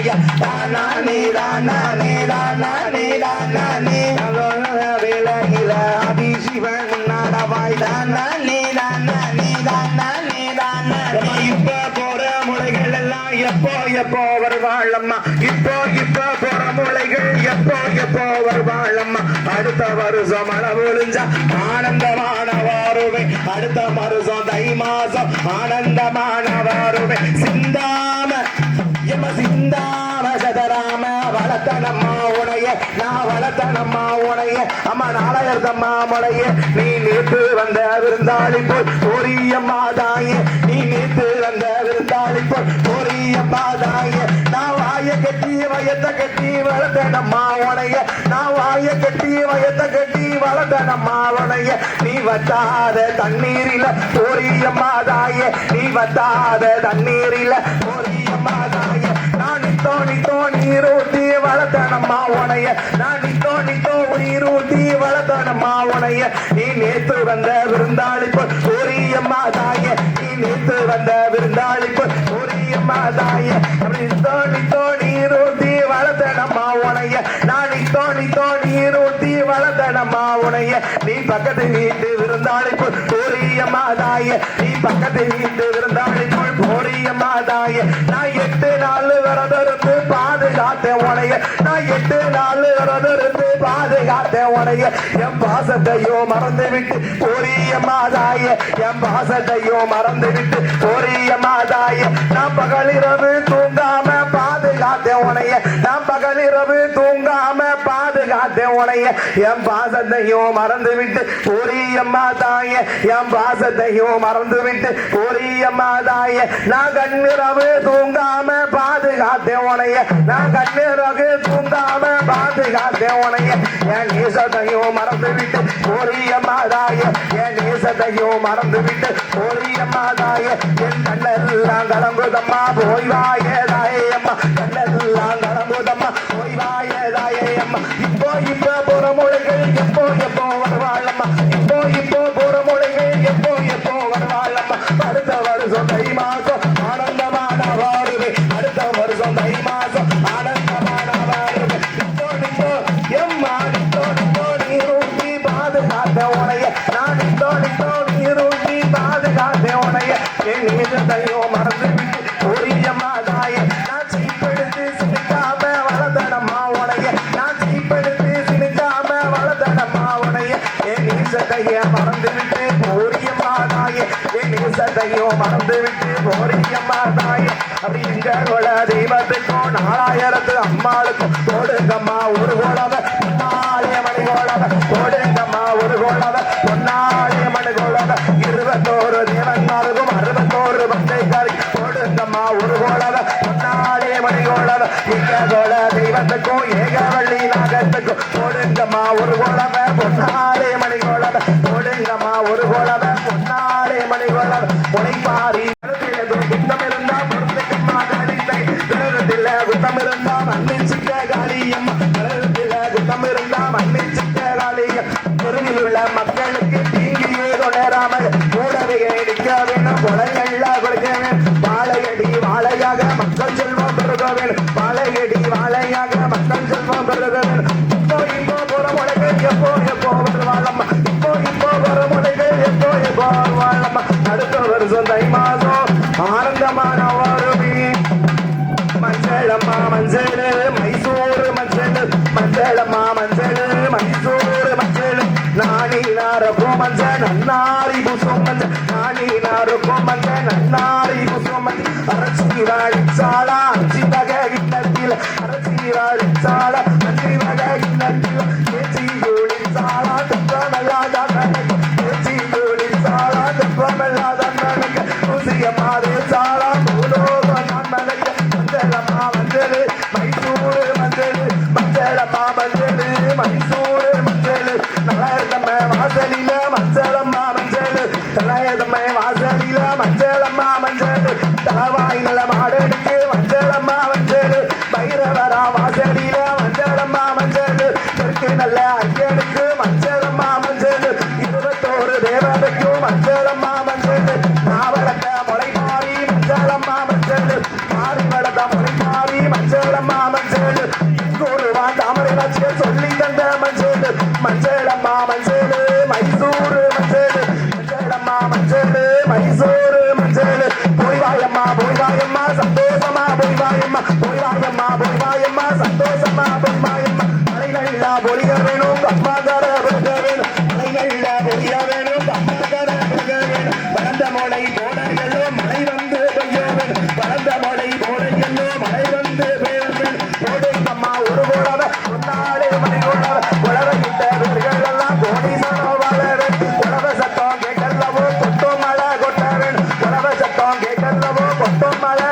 ஐயா தானே தானே தானே தானே வேலையில அதிசிவன் முன்னாடவாய் தானே தானே தானே தானே இப்ப போற முளைகள் எல்லாம் எப்போ எப்போ வருவாழம்மா இப்போ இப்போ போற முளைகள் எப்போ எப்போ வருவாழம்மா அடுத்த வருஷம் மழை ஆனந்தமான அடுத்த வருஷம் தை மாசம் ஆனந்தமான வாருவை சிந்தா எம சதராம வளத்தனம்மா உனைய நான் வளத்தனம்மா உனைய அம்மா நாளையர்தம்மா முனைய நீ நேற்று வந்த விருந்தாளி போல் ஓரியம்மா தாயே நீ நேற்று வந்த விருந்தாளி போல் ஓரியம்மா தாயே. நான் வாய கட்டி வயத்தை கட்டி வளத்தனம்மா உனைய நான் வாய கட்டி வயத்தை கட்டி வளத்தனம்மா உனைய. நீ வத்தாத தண்ணீரில ஓரியம்மா தாயே நீ வத்தாத தண்ணீரில ஓரியம்மா தாயே. தோணி தோணி நித்தோ வளர்த்தனம்மா உனைய. நான் தோணி தோணி நீரூட்டி வளர்த்தனம்மா உனைய. நீ நேத்து வந்த விருந்தாளி போல் ஓரியம்மா தாயே. நீ நேத்து வந்த விருந்தாளி போல் ஓரியம்மா தாயே. தோணி நித்தோ நித்தோ வளர்த்தனம்மா உனைய. நான் தோணி தோணி நீரூட்டி வளர்த்தனம்மா உனைய. நீ பக்கத்து வீட்டு விருந்தாளி போல் ஓரியம்மா தாயே. நீ பக்கத்து வீட்டு விருந்தாளி போல் ஓரியம்மா தாயே. நான் பாதுகாத்தேன் உனைய. நான் எட்டு நாள் இருந்து பாதுகாத்தேன் உனைய. என் பாசத்தையோ மறந்து விட்டு போரிய மாதாய. என் பாசத்தையோ மறந்து விட்டு போரிய மாதாய. நான் பகலிரவு என் பாசத்தையும் மறந்து விட்டு ஓரியம்மா தாயே என் பாசத்தையும் மறந்து விட்டு ஓரியம்மா தாயே நான் கண்ணிரவு தூங்காம பாதுகாத்தே உனைய. நான் கண்ணிரவு தூங்காம பாதுகாத்தே உனைய. என் நேசத்தையும் மறந்து விட்டு ஓரியம்மா தாயே என் நேசத்தையும் மறந்து விட்டு ஓரியம்மா தாயே என் கண்ணெல்லாம் கலங்குதம்மா போய் வாயே தாயே அம்மா. கண்ணெல்லாம் கலங்குதம்மா போய் வாயே தாயே அம்மா. இப்போ இப்போ என் மறந்து விட்டு ஓரியம்மா நான் சீப்படுத்து சிரிக்காம வளர்த்தனம்மா உனைய நான் சீப்படுத்து சிரிக்காம வளர்த்தனம்மா உனைய என் நீசத்தைய மறந்து விட்டு ஓரியம்மா என் நீசத்தையோ மறந்து விட்டு ஓரியம்மா தெய்வத்துக்கும் நாலாயிரத்து அம்மாளுக்கும் கொடுங்கம்மா ஒரு கோலவ பொன்னாளிய மணி கோல தெய்வத்துக்கும் ஏகவள்ளி நாகத்துக்கும் கொடுங்கம்மா ஒரு கோலவ பொன்னாளிய மணி கோலவ ஒரு கோலவ பொன்னாளிய மணி முனைப்பாரி குத்தம் இருந்தா பொறுத்துக்கம்மா காலித்தை திரகத்தில குத்தம் இருந்தா காளியம்மா குத்தம் இருந்தா காளியம். தெருவில் உள்ள மக்களுக்கு தீங்கி ஏதோ நேராமல் கூடவே நிற்க வேணும் நன்னாரி புசும் மஞ்சள் நாணி நாரப்போ மஞ்சள் நன்னாரி புசும் மஞ்சள் அரைச்சி வாழிச்சாளா அஞ்சு வகை கிண்ணத்தில் அரைச்சி வாழிச்சாளா மஞ்சள் மஞ்சள் மைசூரு மஞ்சள். போய் வாயம்மா போய் வாயம்மா சந்தோஷமா போய் வாயம்மா. போய் வாயம்மா போய் வேணும் அம்மா தர வேணும் மலை நல்லா பொழிய வேணும் பட்டமலை